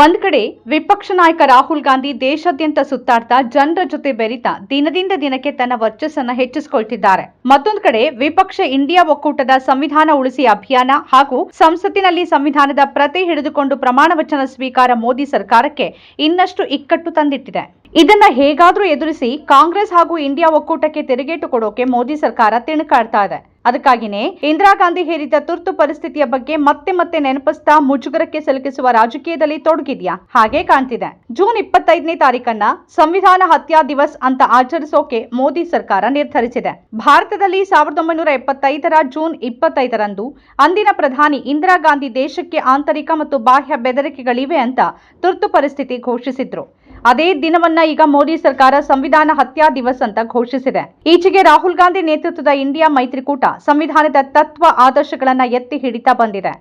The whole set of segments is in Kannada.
ಒಂದ್ ಕಡೆ ವಿಪಕ್ಷ ನಾಯಕ ರಾಹುಲ್ ಗಾಂಧಿ ದೇಶಾದ್ಯಂತ ಸುತ್ತಾಡ್ತಾ ಜನರ ಜೊತೆ ಬೆರಿತಾ ದಿನದಿಂದ ದಿನಕ್ಕೆ ತನ್ನ ವರ್ಚಸ್ಸನ್ನ ಹೆಚ್ಚಿಸಿಕೊಳ್ತಿದ್ದಾರೆ. ಮತ್ತೊಂದು ಕಡೆ ವಿಪಕ್ಷ ಇಂಡಿಯಾ ಒಕ್ಕೂಟದ ಸಂವಿಧಾನ ಉಳಿಸಿ ಅಭಿಯಾನ ಹಾಗೂ ಸಂಸತ್ತಿನಲ್ಲಿ ಸಂವಿಧಾನದ ಪ್ರತಿ ಹಿಡಿದುಕೊಂಡು ಪ್ರಮಾಣ ವಚನ ಸ್ವೀಕಾರ ಮೋದಿ ಸರ್ಕಾರಕ್ಕೆ ಇನ್ನಷ್ಟು ಇಕ್ಕಟ್ಟು ತಂದಿಟ್ಟಿದೆ. ಇದನ್ನ ಹೇಗಾದ್ರೂ ಎದುರಿಸಿ ಕಾಂಗ್ರೆಸ್ ಹಾಗೂ ಇಂಡಿಯಾ ಒಕ್ಕೂಟಕ್ಕೆ ತಿರುಗೇಟು ಕೊಡೋಕೆ ಮೋದಿ ಸರ್ಕಾರ ತಿಣುಕಾಡ್ತಾ ಇದೆ. ಅದಕ್ಕಾಗಿನೇ ಇಂದಿರಾ ಗಾಂಧಿ ಹೇರಿದ ತುರ್ತು ಪರಿಸ್ಥಿತಿಯ ಬಗ್ಗೆ ಮತ್ತೆ ಮತ್ತೆ ನೆನಪಿಸ್ತಾ ಮುಜುಗರಕ್ಕೆ ಸಿಲುಕಿಸುವ ರಾಜಕೀಯದಲ್ಲಿ ತೊಡಗಿದ್ಯಾ? ಹಾಗೆ ಕಾಣ್ತಿದೆ. ಜೂನ್ ಇಪ್ಪತ್ತೈದನೇ ತಾರೀಕನ್ನ ಸಂವಿಧಾನ ಹತ್ಯಾ ದಿವಸ್ ಅಂತ ಆಚರಿಸೋಕೆ ಮೋದಿ ಸರ್ಕಾರ ನಿರ್ಧರಿಸಿದೆ. ಭಾರತದಲ್ಲಿ ಸಾವಿರದ ಒಂಬೈನೂರ ಎಪ್ಪತ್ತೈದರ ಜೂನ್ ಇಪ್ಪತ್ತೈದರಂದು ಅಂದಿನ ಪ್ರಧಾನಿ ಇಂದಿರಾ ಗಾಂಧಿ ದೇಶಕ್ಕೆ ಆಂತರಿಕ ಮತ್ತು ಬಾಹ್ಯ ಬೆದರಿಕೆಗಳಿವೆ ಅಂತ ತುರ್ತು ಪರಿಸ್ಥಿತಿ ಘೋಷಿಸಿದ್ರು. ಅದೇ ದಿನವನ್ನ ಈಗ ಮೋದಿ ಸರ್ಕಾರ ಸಂವಿಧಾನ ಹತ್ಯಾ ದಿವಸ್ ಅಂತ ಘೋಷಿಸಿದೆ. ಈಚೆಗೆ ರಾಹುಲ್ ಗಾಂಧಿ ನೇತೃತ್ವದ ಇಂಡಿಯಾ ಮೈತ್ರಿಕೂಟ ಸಂವಿಧಾನದ ತತ್ವ ಆದರ್ಶಗಳನ್ನ ಎತ್ತಿ ಹಿಡಿತಾ ಬಂದಿದೆ.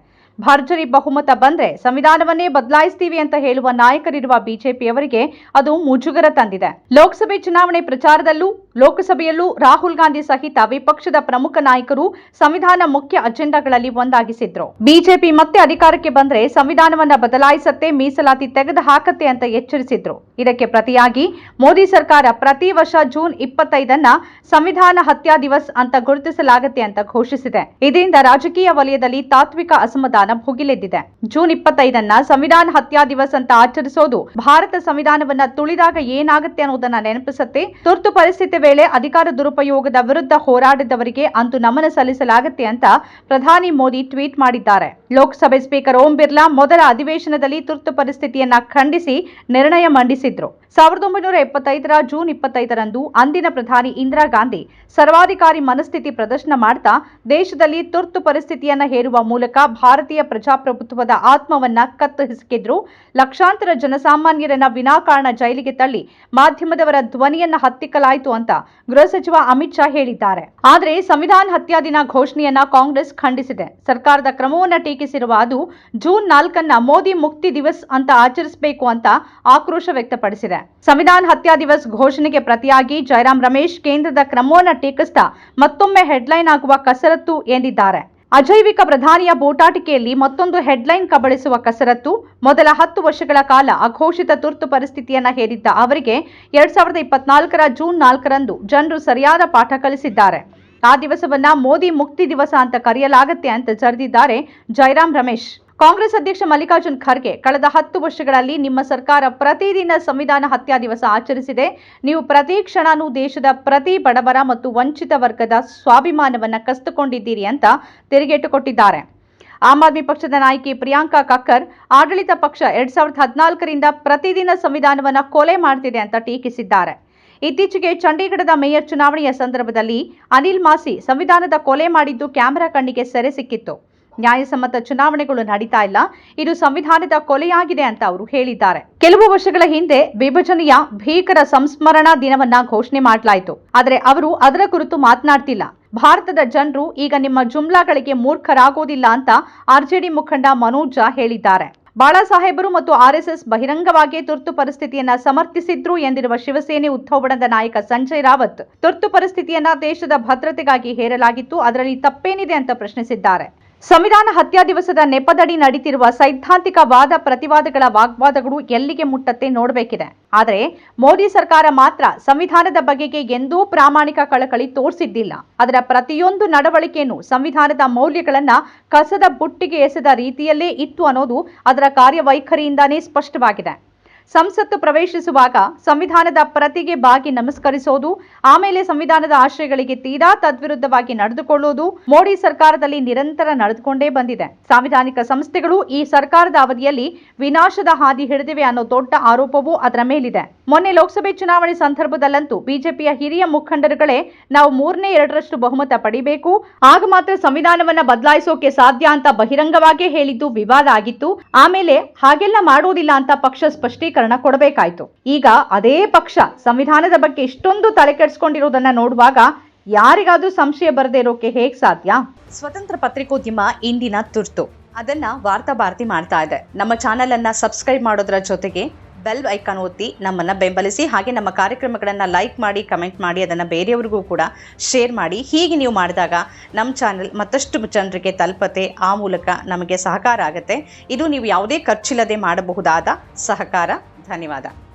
ಭರ್ಜರಿ ಬಹುಮತ ಬಂದ್ರೆ ಸಂವಿಧಾನವನ್ನೇ ಬದಲಾಯಿಸ್ತೀವಿ ಅಂತ ಹೇಳುವ ನಾಯಕರಿರುವ ಬಿಜೆಪಿಯವರಿಗೆ ಅದು ಮುಜುಗರ ತಂದಿದೆ. ಲೋಕಸಭೆ ಚುನಾವಣೆ ಪ್ರಚಾರದಲ್ಲೂ ಲೋಕಸಭೆಯಲ್ಲೂ ರಾಹುಲ್ ಗಾಂಧಿ ಸಹಿತ ವಿಪಕ್ಷದ ಪ್ರಮುಖ ನಾಯಕರು ಸಂವಿಧಾನ ಮುಖ್ಯ ಅಜೆಂಡಾಗಳಲ್ಲಿ ಒಂದಾಗಿಸಿದ್ರು. ಬಿಜೆಪಿ ಮತ್ತೆ ಅಧಿಕಾರಕ್ಕೆ ಬಂದ್ರೆ ಸಂವಿಧಾನವನ್ನ ಬದಲಾಯಿಸತ್ತೆ, ಮೀಸಲಾತಿ ತೆಗೆದು ಹಾಕತ್ತೆ ಅಂತ ಎಚ್ಚರಿಸಿದ್ರು. ಇದಕ್ಕೆ ಪ್ರತಿಯಾಗಿ ಮೋದಿ ಸರ್ಕಾರ ಪ್ರತಿ ವರ್ಷ ಜೂನ್ ಇಪ್ಪತ್ತೈದನ್ನ ಸಂವಿಧಾನ ಹತ್ಯಾ ದಿವಸ್ ಅಂತ ಗುರುತಿಸಲಾಗುತ್ತೆ ಅಂತ ಘೋಷಿಸಿದೆ. ಇದರಿಂದ ರಾಜಕೀಯ ವಲಯದಲ್ಲಿ ತಾತ್ವಿಕ ಅಸಮಾಧಾನ ಭುಗಿಲೆದ್ದಿದೆ. ಜೂನ್ ಇಪ್ಪತ್ತೈದನ್ನ ಸಂವಿಧಾನ ಹತ್ಯಾ ದಿವಸ್ ಅಂತ ಆಚರಿಸೋದು ಭಾರತ ಸಂವಿಧಾನವನ್ನ ತುಳಿದಾಗ ಏನಾಗುತ್ತೆ ಅನ್ನೋದನ್ನ ನೆನಪಿಸುತ್ತೆ, ತುರ್ತು ಪರಿಸ್ಥಿತಿ ವೇಳೆ ಅಧಿಕಾರ ದುರುಪಯೋಗದ ವಿರುದ್ಧ ಹೋರಾಡಿದವರಿಗೆ ಅಂತು ನಮನ ಸಲ್ಲಿಸಲಾಗುತ್ತೆ ಅಂತ ಪ್ರಧಾನಿ ಮೋದಿ ಟ್ವೀಟ್ ಮಾಡಿದ್ದಾರೆ. ಲೋಕಸಭೆ ಸ್ಪೀಕರ್ ಓಂ ಬಿರ್ಲಾ ಮೊದಲ ಅಧಿವೇಶನದಲ್ಲಿ ತುರ್ತು ಪರಿಸ್ಥಿತಿಯನ್ನ ಖಂಡಿಸಿ ನಿರ್ಣಯ ಮಂಡಿಸಿದ್ರು. ಸಾವಿರದ ಒಂಬೈನೂರ ಎಪ್ಪತ್ತೈದರ ಜೂನ್ ಇಪ್ಪತ್ತೈದರಂದು ಅಂದಿನ ಪ್ರಧಾನಿ ಇಂದಿರಾ ಗಾಂಧಿ ಸರ್ವಾಧಿಕಾರಿ ಮನಸ್ಥಿತಿ ಪ್ರದರ್ಶನ ಮಾಡ್ತಾ ದೇಶದಲ್ಲಿ ತುರ್ತು ಪರಿಸ್ಥಿತಿಯನ್ನ ಹೇರುವ ಮೂಲಕ ಭಾರತೀಯ ಪ್ರಜಾಪ್ರಭುತ್ವದ ಆತ್ಮವನ್ನ ಕತ್ತು ಲಕ್ಷಾಂತರ ಜನಸಾಮಾನ್ಯರನ್ನ ವಿನಾಕಾರಣ ಜೈಲಿಗೆ ತಳ್ಳಿ ಮಾಧ್ಯಮದವರ ಧ್ವನಿಯನ್ನ ಹತ್ತಿಕ್ಕಲಾಯಿತು ಅಂತ ಗೃಹ ಸಚಿವ ಅಮಿತ್ ಶಾ ಹೇಳಿದ್ದಾರೆ. ಆದರೆ ಸಂವಿಧಾನ ಹತ್ಯಾ ದಿನ ಘೋಷಣೆಯನ್ನ ಕಾಂಗ್ರೆಸ್ ಖಂಡಿಸಿದೆ. ಸರ್ಕಾರದ ಕ್ರಮವನ್ನ ಟೀಕಿಸಿರುವ ಅದು ಜೂನ್ ನಾಲ್ಕನ್ನ ಮೋದಿ ಮುಕ್ತಿ ದಿವಸ್ ಅಂತ ಆಚರಿಸಬೇಕು ಅಂತ ಆಕ್ರೋಶ ವ್ಯಕ್ತಪಡಿಸಿದೆ. ಸಂವಿಧಾನ ಹತ್ಯಾ ದಿವಸ್ ಘೋಷಣೆಗೆ ಪ್ರತಿಯಾಗಿ ಜಯರಾಮ್ ರಮೇಶ್ ಕೇಂದ್ರದ ಕ್ರಮವನ್ನ ಟೀಕಿಸ್ತಾ ಮತ್ತೊಮ್ಮೆ ಹೆಡ್ಲೈನ್ ಆಗುವ ಕಸರತ್ತು ಎಂದಿದ್ದಾರೆ. ಅಜೈವಿಕ ಪ್ರಧಾನಿಯ ಬೋಟಾಟಿಕೆಯಲ್ಲಿ ಮತ್ತೊಂದು ಹೆಡ್ಲೈನ್ ಕಬಳಿಸುವ ಕಸರತ್ತು, ಮೊದಲ ಹತ್ತು ವರ್ಷಗಳ ಕಾಲ ಅಘೋಷಿತ ತುರ್ತು ಪರಿಸ್ಥಿತಿಯನ್ನು ಹೇರಿದ್ದ ಅವರಿಗೆ ಎರಡ್ ಸಾವಿರದ ಇಪ್ಪತ್ನಾಲ್ಕರ ಜೂನ್ ನಾಲ್ಕರಂದು ಜನರು ಸರಿಯಾದ ಪಾಠ ಕಲಿಸಿದ್ದಾರೆ. ಆ ದಿವಸವನ್ನ ಮೋದಿ ಮುಕ್ತಿ ದಿವಸ ಅಂತ ಕರೆಯಲಾಗತ್ತೆ ಅಂತ ಜರೆದಿದ್ದಾರೆ ಜೈರಾಮ್ ರಮೇಶ್. ಕಾಂಗ್ರೆಸ್ ಅಧ್ಯಕ್ಷ ಮಲ್ಲಿಕಾರ್ಜುನ್ ಖರ್ಗೆ ಕಳೆದ ಹತ್ತು ವರ್ಷಗಳಲ್ಲಿ ನಿಮ್ಮ ಸರ್ಕಾರ ಪ್ರತಿದಿನ ಸಂವಿಧಾನ ಹತ್ಯಾ ದಿವಸ ಆಚರಿಸಿದೆ. ನೀವು ಪ್ರತಿ ಕ್ಷಣನೂ ದೇಶದ ಪ್ರತಿ ಬಡವರ ಮತ್ತು ವಂಚಿತ ವರ್ಗದ ಸ್ವಾಭಿಮಾನವನ್ನು ಕಸ್ತುಕೊಂಡಿದ್ದೀರಿ ಅಂತ ತಿರುಗೇಟು ಕೊಟ್ಟಿದ್ದಾರೆ ಆಮ್ ಆದ್ಮಿ ಪಕ್ಷದ ನಾಯಕಿ ಪ್ರಿಯಾಂಕಾ ಕಕ್ಕರ್ ಆಡಳಿತ ಪಕ್ಷ ಎರಡ್ ಸಾವಿರದ ಹದಿನಾಲ್ಕರಿಂದ ಪ್ರತಿದಿನ ಸಂವಿಧಾನವನ್ನ ಕೊಲೆ ಮಾಡ್ತಿದೆ ಅಂತ ಟೀಕಿಸಿದ್ದಾರೆ. ಇತ್ತೀಚೆಗೆ ಚಂಡೀಗಢದ ಮೇಯರ್ ಚುನಾವಣೆಯ ಸಂದರ್ಭದಲ್ಲಿ ಅನಿಲ್ ಮಾಸಿ ಸಂವಿಧಾನದ ಕೊಲೆ ಮಾಡಿದ್ದು ಕ್ಯಾಮೆರಾ ಕಣ್ಣಿಗೆ ಸೆರೆ ಸಿಕ್ಕಿತ್ತು. ನ್ಯಾಯಸಮ್ಮತ ಚುನಾವಣೆಗಳು ನಡೀತಾ ಇಲ್ಲ. ಇದು ಸಂವಿಧಾನದ ಕೊಲೆಯಾಗಿದೆ ಅಂತ ಅವರು ಹೇಳಿದ್ದಾರೆ. ಕೆಲವು ವರ್ಷಗಳ ಹಿಂದೆ ವಿಭಜನೆಯ ಭೀಕರ ಸಂಸ್ಮರಣಾ ದಿನವನ್ನ ಘೋಷಣೆ ಮಾಡಲಾಯಿತು. ಆದರೆ ಅವರು ಅದರ ಕುರಿತು ಮಾತನಾಡ್ತಿಲ್ಲ. ಭಾರತದ ಜನರು ಈಗ ನಿಮ್ಮ ಜುಮ್ಲಾಗಳಿಗೆ ಮೂರ್ಖರಾಗೋದಿಲ್ಲ ಅಂತ ಆರ್ಜೆಡಿ ಮುಖಂಡ ಮನೋಜ ಹೇಳಿದ್ದಾರೆ. ಬಾಳಾಸಾಹೇಬರು ಮತ್ತು ಆರ್ಎಸ್ಎಸ್ ಬಹಿರಂಗವಾಗಿ ತುರ್ತು ಪರಿಸ್ಥಿತಿಯನ್ನ ಸಮರ್ಥಿಸಿದ್ರು ಎಂದಿರುವ ಶಿವಸೇನೆ ಉದ್ಧವ್ ನಾಯಕ ಸಂಜಯ್ ರಾವತ್, ತುರ್ತು ಪರಿಸ್ಥಿತಿಯನ್ನ ದೇಶದ ಭದ್ರತೆಗಾಗಿ ಹೇರಲಾಗಿತ್ತು, ಅದರಲ್ಲಿ ತಪ್ಪೇನಿದೆ ಅಂತ ಪ್ರಶ್ನಿಸಿದ್ದಾರೆ. ಸಂವಿಧಾನ ಹತ್ಯಾ ದಿವಸದ ನೆಪದಡಿ ನಡೀತಿರುವ ಸೈದ್ಧಾಂತಿಕ ವಾದ ಪ್ರತಿವಾದಗಳ ವಾಗ್ವಾದಗಳು ಎಲ್ಲಿಗೆ ಮುಟ್ಟತ್ತೆ ನೋಡಬೇಕಿದೆ. ಆದರೆ ಮೋದಿ ಸರ್ಕಾರ ಮಾತ್ರ ಸಂವಿಧಾನದ ಬಗೆಗೆ ಎಂದೂ ಪ್ರಾಮಾಣಿಕ ಕಳಕಳಿ ತೋರಿಸಿದ್ದಿಲ್ಲ. ಅದರ ಪ್ರತಿಯೊಂದು ನಡವಳಿಕೆಯನ್ನು ಸಂವಿಧಾನದ ಮೌಲ್ಯಗಳನ್ನ ಕಸದ ಬುಟ್ಟಿಗೆ ಎಸೆದ ರೀತಿಯಲ್ಲೇ ಇತ್ತು ಅನ್ನೋದು ಅದರ ಕಾರ್ಯವೈಖರಿಯಿಂದಾನೇ ಸ್ಪಷ್ಟವಾಗಿದೆ. ಸಂಸತ್ತು ಪ್ರವೇಶಿಸುವಾಗ ಸಂವಿಧಾನದ ಪ್ರತಿಗೆ ಬಾಗಿ ನಮಸ್ಕರಿಸೋದು, ಆಮೇಲೆ ಸಂವಿಧಾನದ ಆಶಯಗಳಿಗೆ ತೀರಾ ತದ್ವಿರುದ್ಧವಾಗಿ ನಡೆದುಕೊಳ್ಳುವುದು ಮೋದಿ ಸರ್ಕಾರದಲ್ಲಿ ನಿರಂತರ ನಡೆದುಕೊಂಡೇ ಬಂದಿದೆ. ಸಾಂವಿಧಾನಿಕ ಸಂಸ್ಥೆಗಳು ಈ ಸರ್ಕಾರದ ಅವಧಿಯಲ್ಲಿ ವಿನಾಶದ ಹಾದಿ ಹಿಡಿದಿವೆ ಅನ್ನೋ ದೊಡ್ಡ ಆರೋಪವೂ ಅದರ ಮೇಲಿದೆ. ಮೊನ್ನೆ ಲೋಕಸಭೆ ಚುನಾವಣೆ ಸಂದರ್ಭದಲ್ಲಂತೂ ಬಿಜೆಪಿಯ ಹಿರಿಯ ಮುಖಂಡರುಗಳೇ ನಾವು ಮೂರನೇ ಎರಡರಷ್ಟು ಬಹುಮತ ಪಡಿಬೇಕು, ಆಗ ಮಾತ್ರ ಸಂವಿಧಾನವನ್ನ ಬದಲಾಯಿಸೋಕೆ ಸಾಧ್ಯ ಅಂತ ಬಹಿರಂಗವಾಗೇ ಹೇಳಿದ್ದು ವಿವಾದ ಆಗಿತ್ತು, ಆಮೇಲೆ ಹಾಗೆಲ್ಲ ಮಾಡೋದಿಲ್ಲ ಅಂತ ಪಕ್ಷ ಸ್ಪಷ್ಟೀಕರಣ ಕೊಡಬೇಕಾಯ್ತು. ಈಗ ಅದೇ ಪಕ್ಷ ಸಂವಿಧಾನದ ಬಗ್ಗೆ ಇಷ್ಟೊಂದು ತಲೆ ಕೆಡಿಸ್ಕೊಂಡಿರೋದನ್ನ ನೋಡುವಾಗ ಯಾರಿಗಾದ್ರೂ ಸಂಶಯ ಬರದೇ ಇರೋಕೆ ಹೇಗ್ ಸಾಧ್ಯ? ಸ್ವತಂತ್ರ ಪತ್ರಿಕೋದ್ಯಮ ಇಂದಿನ ತುರ್ತು. ಅದನ್ನ ವಾರ್ತಾ ಭಾರತಿ ಮಾಡ್ತಾ ಇದೆ. ನಮ್ಮ ಚಾನೆಲ್ ಅನ್ನ ಸಬ್ಸ್ಕ್ರೈಬ್ ಮಾಡೋದ್ರ ಜೊತೆಗೆ ಬೆಲ್ ಐಕಾನ್ ಒತ್ತಿ ನಮ್ಮನ್ನು ಬೆಂಬಲಿಸಿ ಹಾಗೆ ನಮ್ಮ ಕಾರ್ಯಕ್ರಮಗಳನ್ನು ಲೈಕ್ ಮಾಡಿ ಕಮೆಂಟ್ ಮಾಡಿ, ಅದನ್ನು ಬೇರೆಯವ್ರಿಗೂ ಕೂಡ ಶೇರ್ ಮಾಡಿ. ಹೀಗೆ ನೀವು ಮಾಡಿದಾಗ ನಮ್ಮ ಚಾನೆಲ್ ಮತ್ತಷ್ಟು ಜನರಿಗೆ ತಲುಪತೆ ಆ ಮೂಲಕ ನಮಗೆ ಸಹಕಾರ ಆಗುತ್ತೆ. ಇದು ನೀವು ಯಾವುದೇ ಖರ್ಚಿಲ್ಲದೆ ಮಾಡಬಹುದಾದ ಸಹಕಾರ. ధన్యవాదాలు.